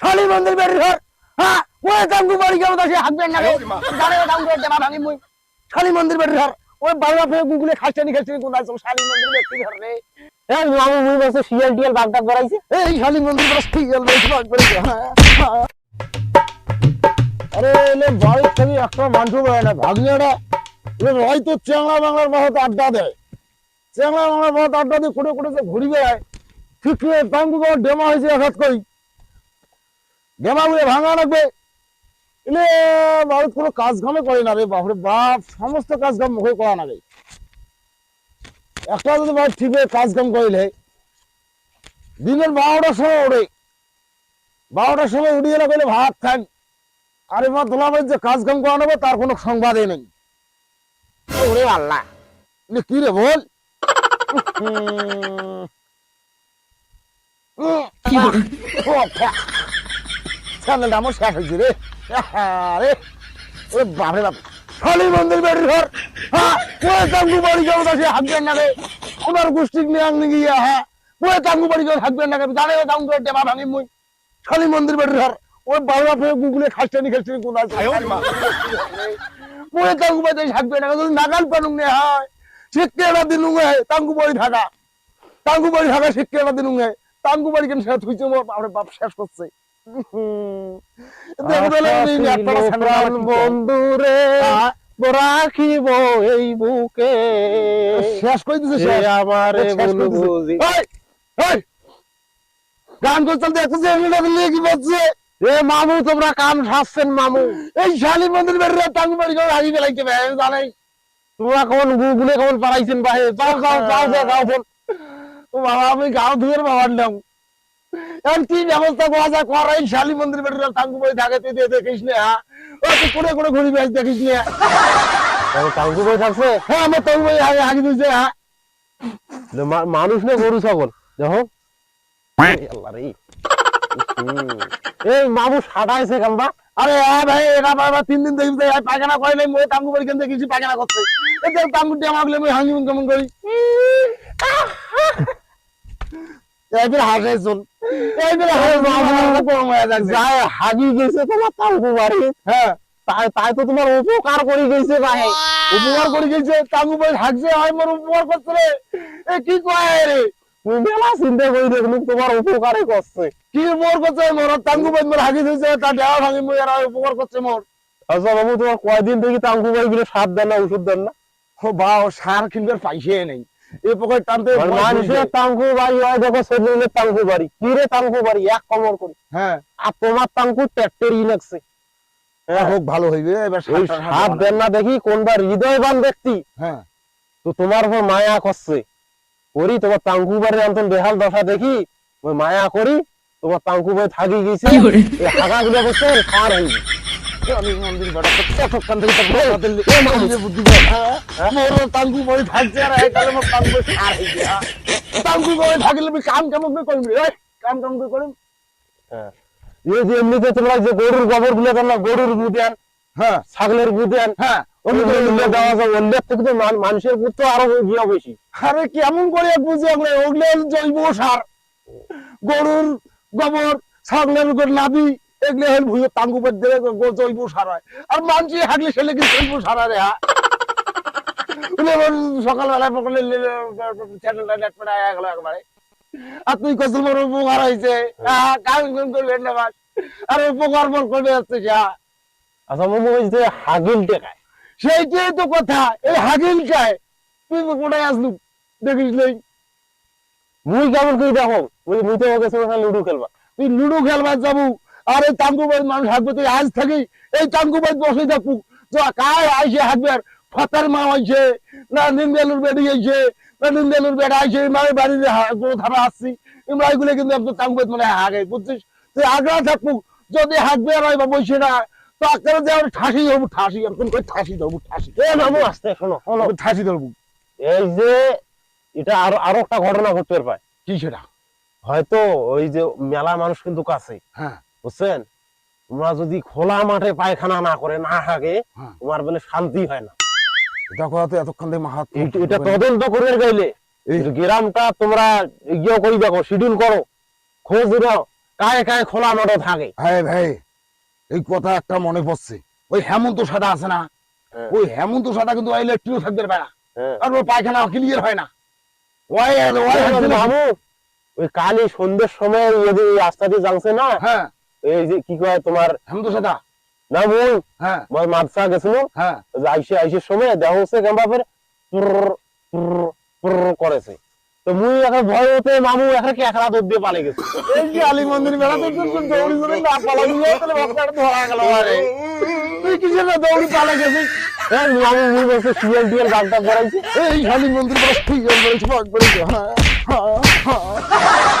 শালি মন্দির বেরিয়ে ঘর। হ্যাঁ ওই তাঙ্গু বাড়ি কেমন আছে হাঁকবেন না জানে তাঙ্গু দেবা ভাঙি মুই। শালি মন্দির বেরিয়ে ঘর। ওই বাংলা ফেলে গুগলে খাইছানি খাইছানি কোন আছে শালি মন্দির ব্যক্তি ঘর রে। এই মামু মুই বসে শিয়াল টিয়াল বাগদাগ করাইছে। এই শালি মন্দির বড় ঠিক গেল করে হ্যাঁ। আরে এলে বাড়ির থেকে একটা মানুষ বেড়ে না ভাগ্নেটা চেংড়া বাংলার মহত আড্ডা দেয় চেংড়া বাংলার মহত আড্ডা দিয়ে কোটে কোটে যে ঘুরি বেড়ায়। ঠিক করে ডেমা হয়েছে এক হাত ডেমা ভাঙা রাখবে এলে বাড়ির কোনো কাজ কামে করে না রে বাপরে বাপ সমস্ত কাজ কাম মুখে করা না রে একটা যদি বাড়ি ঠিক কাজ কাম করিলে দিনের বারোটার সময় ওড়ে বারোটার সময় উড়িয়ে না গেলে ভাত খান আরে মা দোলা ভাই যে কাজ কাম করা নেব তার কোনো সংবাদই নেই ওরে আল্লাহ কি রে বল চ্যানেলটা আমার শেষ হয়েছে রে। আরে ওরে বাপরে বাপ। শালি মন্দির বাড়ির ঘর। হ্যাঁ তাঙ্গু বাড়ি যাব তা সে হাঁকবেন না রে। গোষ্ঠী নিয়ে আনতে গিয়ে হ্যাঁ ওই তাঙ্গু বাড়ি যাব হাঁকবেন না রে। জানে তাঙ্গু বাড়ি দেবা ভাঙি মুই। শালি মন্দির বাড়ির ঘর। ওই বাংলা ফেলে গুগলে খাইছানি খাইছানি কোন আছে ওই তাঙ্গু বাড়ি হাঁকবেন না। যদি নাগাল পানুং নে হয়। শিখতে এটা দিনুং তাঙ্গু বাড়ি থাকা। তাঙ্গু বাড়ি থাকা শিখতে এটা দিনুং তাঙ্গু বাড়ি কেন মোর? বাপরে বাপ শেষ করছে। বন্ধু রাখিব এই বুকে। শেষ করে দিছে সে শেষ। আমারে শেষ করে দিছে। বুঝি এই, এই, গান করতে দেখতেছে কি বলছে? এ মামু তোমরা কাম সাজছেন মামু। এই শালি মন্দির বেরিয়ে টাঙ্গু বাড়ি করে হারিয়ে ফেলাইতে জানাই। তোমরা কোন গুগলে কোন পারাইছেন বাহে যাও যাও যাও যাও যাও যাও। ও বাবা আমি গাঁও ধুয়ের বাবার নাম। এখন কি ব্যবস্থা করা যায়? কর এই শালি মন্দির টাঙ্গু বাড়ি থাকে তুই দিয়ে দেখিস না হ্যাঁ? ও তুই করে করে ঘুরি বেশ দেখিস না। টাঙ্গু বই থাকছে? হ্যাঁ আমার টাঙ্গু বাড়ি আগে আগে দিয়েছে হ্যাঁ? মানুষ না গরু ছাগল। দেখো। আল্লাহ রে। এই মামু সাটাইছে কামবা আরে হ্যাঁ ভাই এটা বাবা তিন দিন দেখি পায়খানা করে নাই মই টাঙ্গু বাড়ি কেন দেখেছি পায়খানা করছে। এতে টাঙ্গু দিয়ে মাগলে মই হাঙ্গি কেমন করি? যায় হাগি গেছে তোমার টাঙ্গু বাড়ি হ্যাঁ তাই তাই তো তোমার উপকার করে গেছে ভাই। উপকার করে গেছে টাঙ্গু বাড়ি হাসছে হয় মোর উপকার করছে রে এ কি কয় রে তুমি মেলা চিন্তা করে দেখলুম তোমার উপকারে করছে কি উপকার করছে মোর টাঙ্গু বাড়ি মোর হাগি দিয়েছে তার দেওয়া ভাঙি মই আর উপকার করছে মোর আচ্ছা বাবু তোমার কয়দিন থেকে টাঙ্গু বাড়ি গুলো সাপ দেন না ওষুধ দেন না? ও বা সার কিনবার পয়সা নেই। এই পোকার টানতে আর মানুষের বাড়ি হয় দেখো শরীরের টাঙ্গু বাড়ি। কি রে টাঙ্গু বাড়ি? এক কমর করি। হ্যাঁ। আর তোমার টাঙ্গু ট্যাক্টরি লাগছে। হোক ভালো হইবে এবার ওই সারটা সারটা সাপ দেন না দেখি কোনবার হৃদয়বান ব্যক্তি। হ্যাঁ। তো তোমার উপর মায়া করছে। করি তোমার টাঙ্গু বাড়ির অন্তন বেহাল দশা দেখি ওই মায়া করি তোমার টাঙ্গু বাড়ি থাকি গেছে। হাগা গুলো বসে খার হইবে আমি মন্দির বেড়া কতক্ষণ থেকে বড় দিল্লি এ মানুষের বুদ্ধি হ্যাঁ মোর টাঙ্গু বই থাকছে আর এই কালে মোর টাঙ্গু সার হই গিয়া টাঙ্গু বই থাকলে আমি কাম কেমন করে করবি ওই কাম কেমন করে করিম এই যে এমনিতে তোমরা যে গরুর গোবরগুলো না গরুর গু হ্যাঁ ছাগলের গু হ্যাঁ মানুষের তো আরও গিয়া বেশি। আরে কেমন করে বুঝি ওগুলো ওগুলো জৈব সার। গরুর গোবর ছাগলের গোর নাবি এগুলো হল ভুঁয়ে টাঙ্গু বই দিলে গো- জৈব সার হয়। আর সেলে কি জৈব সার হয় হ্যাঁ? সকালবেলায় পকলে চ্যানেলটা নেট পেটা গেল একবারে। আর তুই কত বড় উপকার হয়েছে হ্যাঁ? কাম কাম করলেন না আর উপকার বল করে যাচ্ছে আচ্ছা হাগিল টেকায়। সেইটাই তো কথা এই হাগিল খায়। তুই কোথায় আসলু দেখিস নেই। মুই কেমন করে দেখো ওই মুই তো ওকে সঙ্গে লুডু খেলবা। তুই লুডো খেলবার যাব আর এই টাঙ্গুবাই মানুষ হাঁকবে তুই আজ থাকি এই টাঙ্গুবাই বসে থাকু তো কায় আইসে হাঁকবে আর ফাতার মা আইসে না নিন্দেলুর বেড়ি আইসে না নিন্দেলুর বেড়া আইসে মানে বাড়িতে ধারা আসছি। আমরা এগুলো কিন্তু একদম টাঙ্গুবাই মানে হাগে বুঝছিস? তুই আগ্রা থাকব যদি হাঁকবে আর বা বসে না তো আকারে যে আমার ঠাসি ধরবো ঠাসি আর কোন করে ঠাসি ধরবো ঠাসি। এ মামু আসতে শোনো শোনো। ঠাসি ধরবো। এই যে এটা আরও আরও একটা ঘটনা ঘটতে পারে। কি সেটা? হয়তো ওই যে মেলা মানুষ কিন্তু কাছে। হ্যাঁ। বুঝছেন? তোমরা যদি খোলা মাঠে পায়খানা না করে না হাগে হ্যাঁ। তোমার মানে শান্তি হয় না। এটা কথা তো এতক্ষণ থেকে মাহাত এটা তদন্ত করে গেলে গ্রামটা তোমরা ইয়ে করি দেখো শিডিউল করো। খোঁজ নাও কায়ে কায়ে খোলা মাঠও থাকে। হ্যাঁ ভাই এই কথা একটা মনে পড়ছে। ওই হেমন্ত সাদা আছে না? হ্যাঁ। ওই হেমন্ত সাদা কিন্তু থাকতে পারে না। হ্যাঁ। পায়খানা ক্লিয়ার হয় না। ওই ওই মামু ওই কালি সন্ধ্যের সময় যদি রাস্তা দিয়ে যাচ্ছে না হ্যাঁ। এই যে কি কয় তোমার? হেমন্ত সাদা না বই হ্যাঁ। মই মাদ্রাসা গেছিল। হ্যাঁ। আইসে আইসে সময় দেখা হচ্ছে পুরর করেছে তো মুই এখন ভয় হতে মামু এখন কি একলা দৌড় দিয়ে পালে গেছে। এই যে আলী মন্দির বেড়া তো দৌড়ি দৌড়ি না পালা দিয়ে তাহলে বাচ্চাটা ধরা গেল আরে তুই কিসের না দৌড়ি পালা গেছিস হ্যাঁ মামু মুই ডাক্তার করাইছে এই মন্দির বড় ঠিক আছে বলেছে ভাগ করেছে হ্যাঁ হ্যাঁ হ্যাঁ